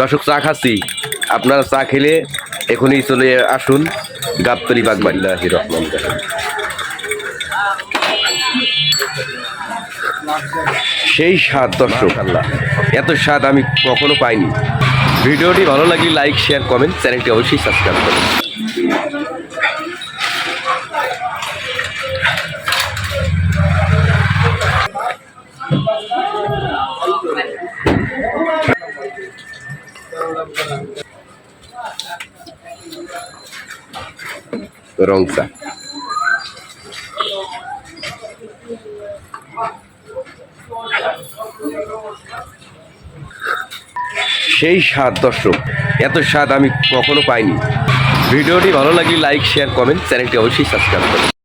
দর্শক, চা খাচ্ছি। আপনারা চা খেলে এখনই চলে আসুন গাবতলি বাগবাল্লাহ রহমান রাহিম সেই স্বাদ, দর্শক, আল্লাহ। এত স্বাদ আমি কখনো পাইনি। ভিডিওটি ভালো লাগলে লাইক শেয়ার কমেন্ট চ্যানেলটি অবশ্যই সাবস্ক্রাইব করুন। রং চা। সেই স্বাদ, দর্শক, এত স্বাদ আমি কখনো পাইনি। ভিডিওটি ভালো লাগলে লাইক শেয়ার কমেন্ট চ্যানেলটি অবশ্যই সাবস্ক্রাইব করুন।